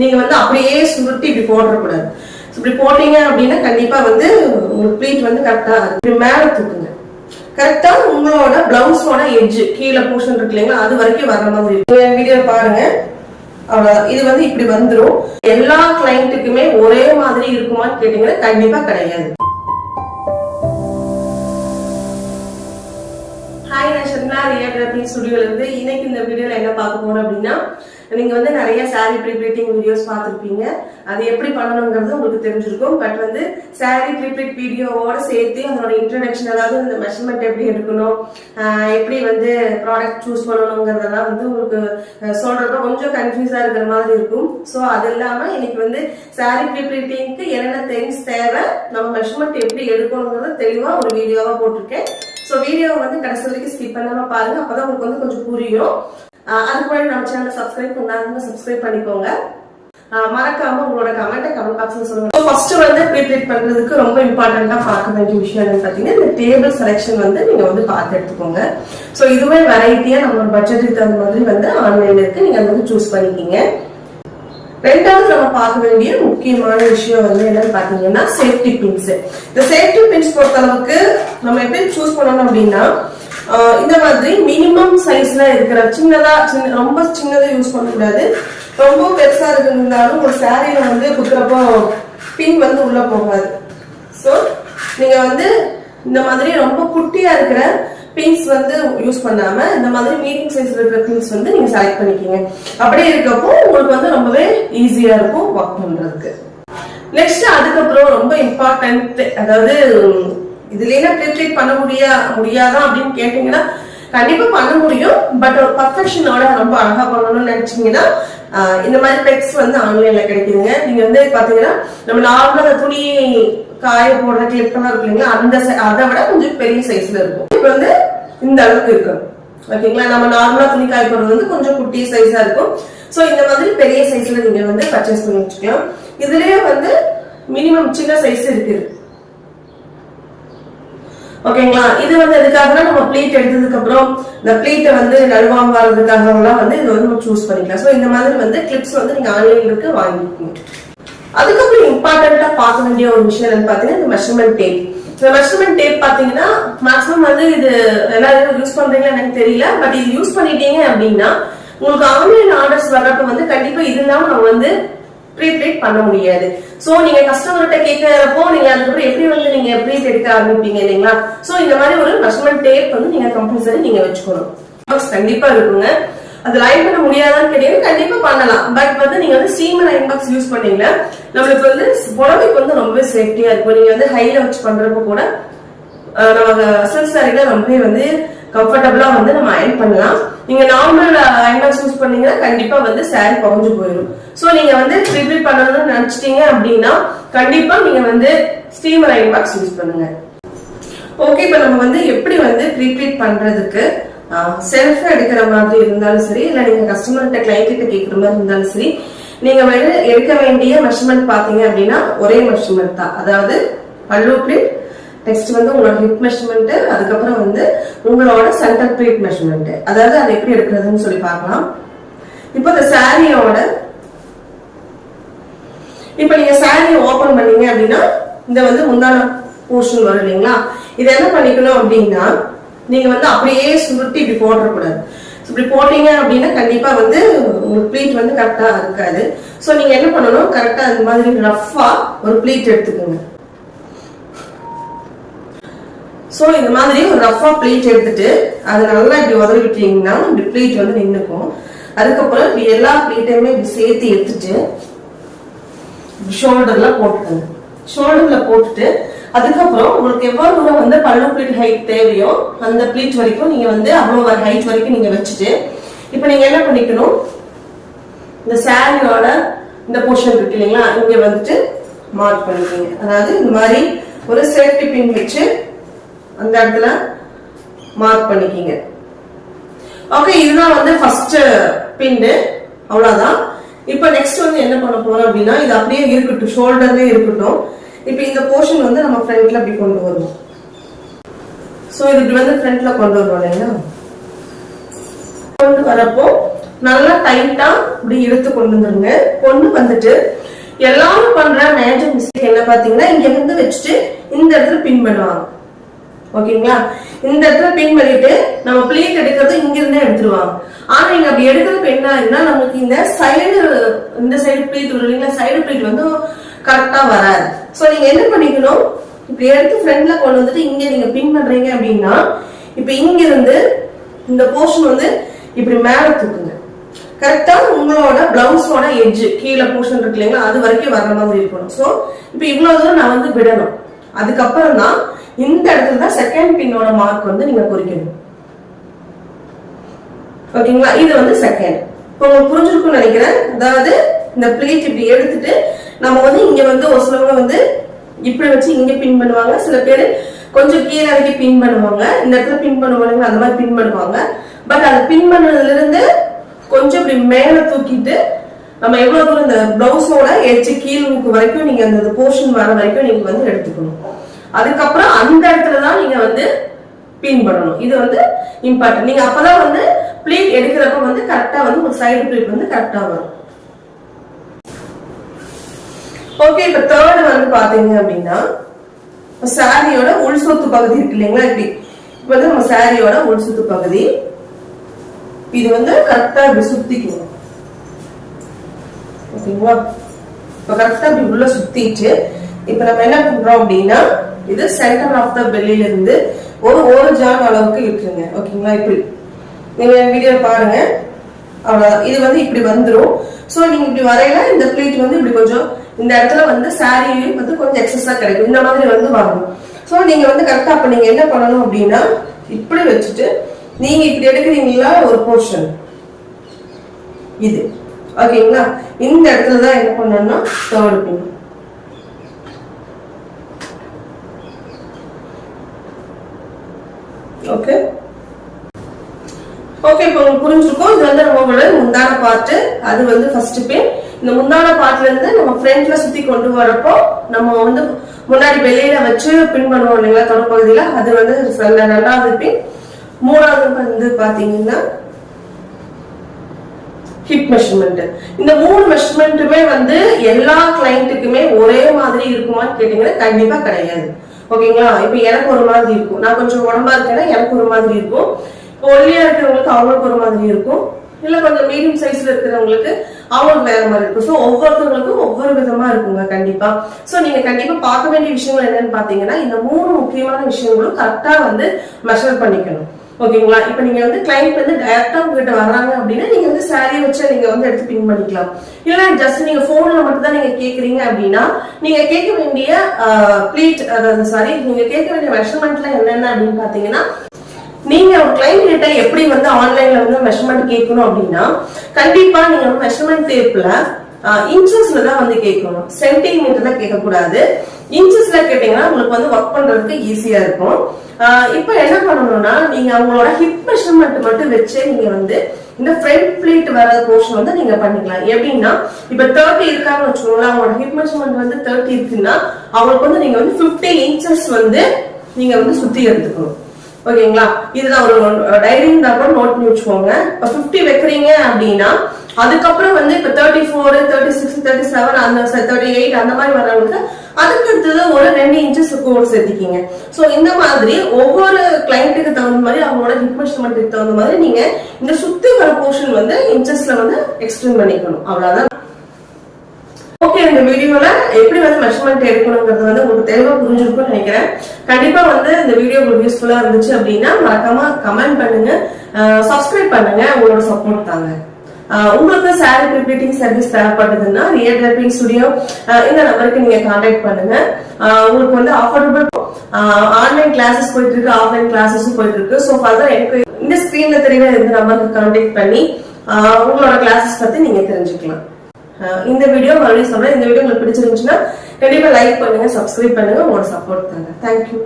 நீங்க வந்து அப்படியே சுருட்டி இப்படி போடக்கூடாது இப்படி போட்டீங்க அப்படின்னா கண்டிப்பா வந்து உங்களுக்கு ப்ளீட் வந்து கரெக்டா இப்படி மேல தூக்குங்க. கரெக்டா உங்களோட பிளவுஸோட எஜ்ஜு கீழே போர்ஷன் இருக்கு இல்லைங்களா? அது வரைக்கும் வர்ற மாதிரி இருக்கும் வீடியோ பாருங்க. அவ்வளவுதான். இது வந்து இப்படி வந்துரும். எல்லா கிளைண்ட்டுக்குமே ஒரே மாதிரி இருக்குமான்னு கேட்டீங்கன்னா கண்டிப்பா கிடையாது. ஹாய் நான் ஷர்மிளா ரியா ரபி ஸ்டுடியோல இருந்து இன்னைக்கு இந்த வீடியோல என்ன பார்க்க போறோம் அப்படின்னா நீங்கள் வந்து நிறைய saree ப்ரீப்ளீட்டிங் வீடியோஸ் பார்த்துருப்பீங்க. அது எப்படி பண்ணணுங்கிறது உங்களுக்கு தெரிஞ்சிருக்கும். பட் வந்து saree ப்ரீப்ளீட் வீடியோவோட சேர்த்து அதோட இன்ட்ரடக்ஷன் அதாவது இந்த மெஷர்மெண்ட் எப்படி எடுக்கணும் எப்படி வந்து ப்ராடக்ட் சூஸ் பண்ணணுங்கிறதெல்லாம் வந்து உங்களுக்கு சொல்கிறப்ப கொஞ்சம் கன்ஃபியூஸாக இருக்கிற மாதிரி இருக்கும். ஸோ அது இல்லாமல் இன்னைக்கு வந்து saree ப்ரீப்ளீட்டிங்க்கு என்னென்ன திங்ஸ் தேவை நம்ம மெஷர்மெண்ட் எப்படி எடுக்கணுங்கிறத தெளிவாக ஒரு வீடியோவாக போட்டிருக்கேன். ஸோ வீடியோவை வந்து கடைசி வரைக்கும் ஸ்கிப் பண்ணாமல் பாருங்க. அப்போதான் உங்களுக்கு வந்து கொஞ்சம் புரியும். அதுக்கு முன்னாடி நம்ம சேனலை சப்ஸ்கிரைப் பண்ணாதவங்க சப்ஸ்கிரைப் பண்ணிக்கோங்க. மறக்காம உங்களோட கமெண்ட்டை கமெண்ட் பாக்ஸ்ல சொல்லுங்க. ஃபர்ஸ்ட் வந்து ப்ரீப்ளேட் பண்றதுக்கு ரொம்ப இம்பார்ட்டண்டா பார்க்க வேண்டிய விஷயம் என்னன்னு பாத்தீங்கன்னா இந்த டேபிள் செலெக்ஷன் வந்து நீங்க வந்து பார்த்து எடுத்துக்கோங்க. ஸோ இதுவே வெரைட்டியா நம்மளோட பட்ஜெட்டுக்கு தகுந்த மாதிரி வந்து ஆன்லைன்ல இருக்கு. நீங்க அதை வந்து சூஸ் பண்ணிக்கிங்க. ரெண்டாவது நம்ம பார்க்க வேண்டிய முக்கியமான விஷயம் வந்து என்னன்னு பாத்தீங்கன்னா சேஃப்டி பின்ஸ் இந்த சேஃப்டி பின்ஸ் பொறுத்த அளவுக்கு நம்ம எப்படி சூஸ் பண்ணணும் அப்படின்னா இந்த மாதிரி மினிமம் சைஸ்ல இருக்கிற சின்னதா சின்ன ரொம்ப சின்னதை யூஸ் பண்ணக்கூடாது. ரொம்ப பெருசா இருந்தாலும் ஒரு சாரியில வந்து குத்துறப்போ பின் வந்து உள்ள போகாது. ஸோ நீங்க வந்து இந்த மாதிரி ரொம்ப குட்டியா இருக்கிற பின்ஸ் வந்து யூஸ் பண்ணாம இந்த மாதிரி மீடியம் சைஸ்ல இருக்கிற பின்ஸ் வந்து நீங்க செலக்ட் பண்ணிக்கீங்க. அப்படியே இருக்கப்போ உங்களுக்கு வந்து ரொம்பவே ஈஸியா இருக்கும் ஒர்க் பண்றதுக்கு. நெக்ஸ்ட் அதுக்கப்புறம் ரொம்ப இம்பார்ட்டன்ட் அதாவது உம், இதுலயே பண்ண முடியா முடியாதா அப்படின்னு கேட்டீங்கன்னா கண்டிப்பா பண்ண முடியும். பட் ஒரு பர்ஃபெக்ஷனோட ரொம்ப அழகா பண்ணணும்னு நினைச்சீங்கன்னா இந்த மாதிரி பெக்ஸ் வந்து ஆன்லைன்ல கிடைக்குதுங்க. நீங்க வந்து பாத்தீங்கன்னா நம்ம நார்மலா துணி காய போடுற கிளிப் எல்லாம் இருக்கு இல்லைங்களா? அந்த அதை விட கொஞ்சம் பெரிய சைஸ்ல இருக்கும். இப்போ வந்து இந்த அளவுக்கு இருக்கும் ஓகேங்களா? நம்ம நார்மலா துணி காய போடுறது வந்து கொஞ்சம் குட்டி சைஸா இருக்கும். சோ இந்த மாதிரி பெரிய சைஸ்ல நீங்க வந்து பர்ச்சேஸ் பண்ணி வச்சுக்கலாம். இதுலயே வந்து மினிமம் சின்ன சைஸ் இருக்குது ஓகேங்களா? இது வந்து எதுக்காகனா நம்ம ப்ளீட் எடுத்ததுக்கு அப்புறம் இந்த ப்ளீட்டை வந்து நழுவாம வர்றதுக்காகலாம் வந்து இது வந்து நம்ம சூஸ் பண்ணிக்கலாம். ஸோ இந்த மாதிரி வந்து கிளிப்ஸ் வந்து நீங்க ஆன்லைன்ல இருக்கு வாங்கிக்கோங்க. அதுக்கப்புறம் இம்பார்ட்டண்டா பார்க்க வேண்டிய ஒரு விஷயம் என்னன்னு பாத்தீங்கன்னா இந்த மெஷர்மெண்ட் டேப் இந்த மெஷர்மெண்ட் டேப் பாத்தீங்கன்னா மேக்ஸிமம் வந்து இது எல்லாரும் யூஸ் பண்றீங்களா எனக்கு தெரியல. பட் இது யூஸ் பண்ணிட்டீங்க அப்படின்னா உங்களுக்கு ஆன்லைன் ஆர்டர்ஸ் வர்றப்ப வந்து கண்டிப்பா இருந்தாலும் நம்ம வந்து ப்ரீபெய்ட் பண்ண முடியாது. சோ நீங்க கஸ்டமர்கிட்ட கேட்கறப்போ நீங்க அதுக்கப்புறம் எப்படி வந்து நீங்க ப்ளீட் எடுக்க ஆரம்பிப்பீங்க இல்லைங்களா? சோ இந்த மாதிரி ஒரு மெஷர்மெண்ட் டேப் வந்து நீங்க கம்பல்சரி நீங்க வச்சுக்கணும். கண்டிப்பா இருக்குங்க. அது லைன் பண்ண முடியாதான்னு கிடையாது கண்டிப்பா பண்ணலாம். பட் வந்து நீங்க வந்து ஸ்டீமர் லைன் பாக்ஸ் யூஸ் பண்ணீங்கன்னா நம்மளுக்கு வந்து புடவைக்கு வந்து ரொம்பவே சேஃப்டியா இருக்கும். நீங்க வந்து ஹைல வச்சு பண்றப்ப கூட நம்ம சில்க் சாரில ரொம்பவே வந்து கம்ஃபர்டபுளா வந்து நம்ம அயன் பண்ணலாம். நீங்க நார்மல் அயன் பாக்ஸ் யூஸ் பண்ணீங்கன்னா கண்டிப்பா வந்து சாரி குறைஞ்சு போயிடும். சோ நீங்க வந்து ட்ரிபிள் பண்ணணும்னு நினைச்சிட்டீங்க அப்படின்னா கண்டிப்பா நீங்க வந்து ஸ்டீமர் அயன் பாக்ஸ் யூஸ் பண்ணுங்க. ஓகே இப்போ நம்ம வந்து எப்படி வந்து ப்ரீப்ளீட் பண்றதுக்கு செல்ஃப் எடுக்கிற மாதிரி இருந்தாலும் சரி இல்ல நீங்க கஸ்டமர்கிட்ட கிளைண்ட் கிட்ட கேட்குற மாதிரி இருந்தாலும் சரி நீங்க வந்து எடுக்க வேண்டிய மெஷர்மெண்ட் பாத்தீங்க அப்படின்னா ஒரே மெஷர்மெண்ட் தான். அதாவது பல்லு ப்ளீட் நெக்ஸ்ட் வந்து உங்களோட ஹிப் மெஷர்மெண்ட் அதுக்கப்புறம் வந்து உங்களோட சென்டர் ப்ளீட் மெஷர்மெண்ட் அதாவது அதை எப்படி எடுக்கிறதுன்னு சொல்லி பார்க்கலாம். இப்போ இந்த சாரியோட இப்போ நீங்க சாரியை ஓபன் பண்ணீங்க அப்படின்னா இந்த வந்து முந்தான போர்ஷன் வரும் இல்லைங்களா? இதை என்ன பண்ணிக்கணும் அப்படின்னா நீங்க வந்து அப்படியே சுருட்டி இப்படி போடக்கூடாது. இப்படி போட்டீங்க அப்படின்னா கண்டிப்பா வந்து உங்களுக்கு ப்ளீட் வந்து கரெக்டா இருக்காது. சோ நீங்க என்ன பண்ணணும்? கரெக்டா அந்த மாதிரி ரஃபா ஒரு ப்ளீட் எடுத்துக்கோங்க. ஸோ இந்த மாதிரி ஒரு ரஃபா ப்ளீட் எடுத்துட்டு அதை நல்லா இப்படி உதறி விட்டீங்கன்னா இப்படி ப்ளீட் வந்து நின்றுக்கும் அதுக்கப்புறம் இப்படி எல்லா பிளேட்டையுமே இப்படி சேர்த்து எடுத்துட்டு ஷோல்டர்ல போட்டுக்கோங்க. ஷோல்டர்ல போட்டுட்டு அதுக்கப்புறம் உங்களுக்கு எவ்வளவு தூரம் வந்து பல்லு பிளீட் ஹைட் தேவையோ அந்த ப்ளீட் வரைக்கும் நீங்க வந்து அவ்வளவு ஹைட் வரைக்கும் நீங்க வச்சுட்டு இப்போ நீங்க என்ன பண்ணிக்கணும்? இந்த சாரியோட இந்த போர்ஷன் இருக்கு இல்லைங்களா இங்க வந்துட்டு மார்க் பண்ணிக்கோங்க. அதாவது இந்த மாதிரி ஒரு சேஃப்டி பின் வச்சு அந்த இடத்துல மார்க் பண்ணிக்கிங்க. ஓகே இதுதான் வந்து ஃபர்ஸ்ட் பின்னு. அவ்வளவுதான். இப்போ நெக்ஸ்ட் வந்து என்ன பண்ண போறோம் அப்படின்னா இது அப்படியே இருக்கட்டும் ஷோல்டர்லயே இருக்கட்டும். இப்போ இந்த போர்ஷன் வந்து நம்ம ஃப்ரண்ட்ல அப்படி கொண்டு வருவோம். ஸோ இது இப்படி வந்து ஃப்ரண்ட்ல கொண்டு வருவோம் இல்லையா கொண்டு வரப்போ நல்லா டைட்டா இப்படி இழுத்து கொண்டு வந்துருங்க. கொண்டு வந்துட்டு எல்லாரும் பண்ற மேஜிக் மிஸ்டேக் என்ன பாத்தீங்கன்னா இங்க இருந்து வச்சுட்டு இந்த இடத்துல பின் பண்ணுவாங்க. ஓகேங்களா? இந்த இடத்துல பின் பண்ணிட்டு நம்ம பிளேட் எடுக்கிறது இங்க இருந்தே எடுத்துருவாங்க. ஆனா நீங்க அப்படி எடுக்கிறப்ப என்ன ஆகுதுன்னா நமக்கு இந்த சைடு இந்த சைடு பிளேட் இல்லைங்களா? சைடு பிளேட் வந்து கரெக்டா வராது. சோ நீங்க என்ன பண்ணிக்கணும்? இப்படி எடுத்து ஃப்ரண்ட்ல கொண்டு வந்துட்டு இங்க நீங்க பின் பண்றீங்க அப்படின்னா இப்ப இங்க இருந்து இந்த போர்ஷன் வந்து இப்படி மேல தூக்குங்க. கரெக்டா உங்களோட பிளவுஸோட எட்ஜ் கீழே போர்ஷன் இருக்கு இல்லைங்களா? அது வரைக்கும் வர மாதிரி இருக்கணும். சோ இப்போ இவ்வளவு தூரம் நான் வந்து விடணும். அதுக்கப்புறம் தான் இந்த இடத்துல தான் செகண்ட் பின்னோட மார்க் வந்து நீங்க குறிக்கணும். ஓகேங்களா? இது வந்து செகண்ட் இப்போ உங்களுக்கு புரிஞ்சிருக்கும்னு நினைக்கிறேன். அதாவது இந்த பிளேட் இப்படி எடுத்துட்டு நம்ம வந்து இங்க வந்து ஒரு சிலவங்க வந்து இப்படி வச்சு இங்க பின் பண்ணுவாங்க. சில பேர் கொஞ்சம் கீழே இறக்கி பின் பண்ணுவாங்க. இந்த இடத்துல பின் பண்ணுவாங்க அந்த மாதிரி பின் பண்ணுவாங்க. பட் அதை பின் பண்ணதுல இருந்து கொஞ்சம் இப்படி மேல தூக்கிட்டு நம்ம எவ்வளவு தூரம் இந்த பிளவுஸோட எச்சு கீழ்முக்கு வரைக்கும் நீங்க அந்த போர்ஷன் வர வரைக்கும் நீங்க வந்து எடுத்துக்கணும். அதுக்கப்புறம் அந்த இடத்துல தான் நீங்க வந்து பின் பண்ணணும் இது வந்து இம்பார்ட்டன்ட் நீங்க அப்பதான் வந்து பிளீட் எடுக்கிறப்ப வந்து கரெக்டா வந்து ஒரு சைடு பிளீட் வந்து கரெக்டா வரும். ஓகே இப்ப தேர்ட் வந்து பாத்தீங்க அப்படின்னா சாரியோட உள் சொத்து பகுதி இருக்கு இல்லைங்களா இப்படி. இப்ப வந்து நம்ம சாரியோட உள் சொத்து பகுதி இது வந்து கரெக்டா இப்படி சுத்திக்கணும். ஓகேங்களா இப்ப கரெக்டா இப்படி உள்ள சுத்திட்டு இப்ப நம்ம என்ன பண்றோம் அப்படின்னா இது சென்டர் ஆஃப் த பெல்லில இருந்து ஒரு ஒரு ஜான் அளவுக்கு விட்டுருங்க ஓகேங்களா இப்படி. நீங்க வீடியோ பாருங்க. அவ்வளவுதான். இது வந்து இப்படி வந்துடும் சோ நீங்க இப்படி வரையில இந்த பிளேட் வந்து இப்படி கொஞ்சம் இந்த இடத்துல வந்து சாரியும் வந்து கொஞ்சம் எக்ஸஸா கிடைக்கும். இந்த மாதிரி வந்து வாங்கணும் சோ நீங்க வந்து கரெக்டா அப்ப நீங்க என்ன பண்ணணும் அப்படின்னா இப்படி வச்சுட்டு நீங்க இப்படி எடுக்கிறீங்களா? ஒரு போர்ஷன் இது. ஓகேங்களா இந்த இடத்துல தான் என்ன பண்ணணும்னா தேர்ட் பின் ஓகே ஓகே இப்போ உங்களுக்கு புரிஞ்சிருக்கும். இது வந்து நம்மளோட முந்தான பார்ட்டு அது வந்து ஃபர்ஸ்ட் பின் இந்த முந்தான பார்ட்ல இருந்து நம்ம ஃப்ரண்ட்ல சுத்தி கொண்டு வரப்போ நம்ம வந்து முன்னாடி வெளியில வச்சு பின் பண்ணுவோம் இல்லைங்களா தொடப்பகுதியில அது வந்து ரெண்ட- ரெண்டாவது பின் மூணாவது வந்து பாத்தீங்கன்னா ஹிப் மெஷர்மெண்ட் இந்த மூணு மெஷர்மெண்ட்டுமே வந்து எல்லா கிளைண்ட்டுக்குமே ஒரே மாதிரி இருக்குமான்னு கேட்டீங்கன்னா கண்டிப்பா கிடையாது. ஓகேங்களா? இப்போ எனக்கு ஒரு மாதிரி இருக்கும். நான் கொஞ்சம் உடம்பா இருக்கேன்னா எனக்கு ஒரு மாதிரி இருக்கும். இப்போ ஒல்லியா இருக்கிறவங்களுக்கு அவங்களுக்கு ஒரு மாதிரி இருக்கும். இல்ல கொஞ்சம் மீடியம் சைஸ்ல இருக்கிறவங்களுக்கு அவங்களுக்கு வேற மாதிரி இருக்கும். ஸோ ஒவ்வொருத்தவங்களுக்கும் ஒவ்வொரு விதமா இருக்குங்க கண்டிப்பா. ஸோ நீங்க கண்டிப்பா பார்க்க வேண்டிய விஷயங்கள் என்னன்னு பாத்தீங்கன்னா இந்த மூணு முக்கியமான விஷயங்களும் கரெக்டா வந்து மெஷர் பண்ணிக்கணும். ஓகேங்களா? இப்போ நீங்க வந்து கிளைண்ட் வந்து டைரக்டா உங்ககிட்ட வர்றாங்க அப்படின்னா நீங்க வந்து சாரி வச்சு நீங்க வந்து எடுத்து பின் பண்ணிக்கலாம். இல்லைன்னா ஜஸ்ட் நீங்க போன்ல மட்டும் தான் நீங்க கேக்குறீங்க அப்படின்னா நீங்க கேட்க வேண்டிய ப்ளீட் அதாவது சாரி நீங்க கேட்க வேண்டிய மெஷர்மெண்ட்ல என்னென்ன அப்படின்னு பாத்தீங்கன்னா நீங்க ஒரு கிளைண்ட் கிட்ட எப்படி வந்து ஆன்லைன்ல வந்து மெஷர்மெண்ட் கேட்கணும் அப்படின்னா கண்டிப்பா நீங்க மெஷர்மெண்ட் டேப்ல இன்ச்சஸ்ல தான் வந்து கேட்கணும். சென்டிமீட்டர் தான் கேட்கக்கூடாது. இன்ச்சஸ்ல கேட்டீங்கன்னா உங்களுக்கு வந்து ஒர்க் பண்றதுக்கு ஈஸியா இருக்கும். இப்போ என்ன பண்ணணும்னா நீங்க அவங்களோட ஹிப் மெஷர்மெண்ட் மட்டும் வச்சு நீங்க வந்து இந்த ஃப்ரண்ட் பிளேட் வர போர்ஷன் வந்து நீங்க பண்ணிக்கலாம். எப்படின்னா இப்ப தேர்ட்டி இருக்கான்னு வச்சுக்கோங்களேன் அவங்களோட ஹிப் மெஷர்மெண்ட் வந்து தேர்ட்டி இருக்குன்னா அவங்களுக்கு வந்து நீங்க வந்து 50 இன்ச்சஸ் வந்து நீங்க வந்து சுத்தி எடுத்துக்கணும். ஓகேங்களா? இதுதான் ஒரு டைரி இருந்தா கூட நோட் பண்ணி வச்சுக்கோங்க. இப்ப 50 வைக்கிறீங்க அப்படின்னா அதுக்கப்புறம் வந்து இப்ப thirty four thirty six thirty seven அந்த தேர்ட்டி எயிட் அந்த மாதிரி வர்றவங்களுக்கு அதுக்கு அடுத்தது ஒரு ரெண்டு இன்ச்சஸ் கோட் சேர்த்திக்கிங்க. ஸோ இந்த மாதிரி ஒவ்வொரு கிளைண்ட்டுக்கு தகுந்த மாதிரி அவங்களோட ஹிப் மெஷர்மெண்ட்டுக்கு தகுந்த மாதிரி நீங்க இந்த சுத்தி வர போர்ஷன் வந்து இன்ச்சஸ்ல வந்து எக்ஸ்டெண்ட் பண்ணிக்கணும். அவ்வளவுதான். ஓகே இந்த வீடியோல எப்படி வந்து மெஷர்மெண்ட் எடுக்கணுங்கிறது வந்து உங்களுக்கு தெளிவாக புரிஞ்சிருக்கும்னு நினைக்கிறேன். கண்டிப்பா வந்து இந்த வீடியோ உங்களுக்கு யூஸ்ஃபுல்லா இருந்துச்சு அப்படின்னா மறக்காம கமெண்ட் பண்ணுங்க. சப்ஸ்கிரைப் பண்ணுங்க. உங்களோட சப்போர்ட் தாங்க. உங்களுக்கு சாரி ப்ரிப்ளீட்டிங் சர்வீஸ் தேவைப்பட்டதுன்னா ரியல் ட்ரைப்பிங் ஸ்டுடியோ இந்த நம்பருக்கு நீங்க கான்டாக்ட் பண்ணுங்க. உங்களுக்கு வந்து அஃபோர்டபுள் ஆன்லைன் கிளாஸஸ் போயிட்டு இருக்கு ஆஃப்லைன் கிளாஸஸும் போயிட்டு இருக்கு ஸோ ஃபர்தர் எனக்கு இந்த ஸ்கிரீன்ல தெரியுற இந்த நம்பருக்கு கான்டாக்ட் பண்ணி உங்களோட கிளாஸஸ் பத்தி நீங்க தெரிஞ்சுக்கலாம். இந்த வீடியோ மறுபடியும் சொல்றேன். இந்த வீடியோ உங்களுக்கு பிடிச்சிருந்துச்சுன்னா கண்டிப்பா லைக் பண்ணுங்க சப்ஸ்கிரைப் பண்ணுங்க உங்களோட சப்போர்ட் தாங்க. தேங்க்யூ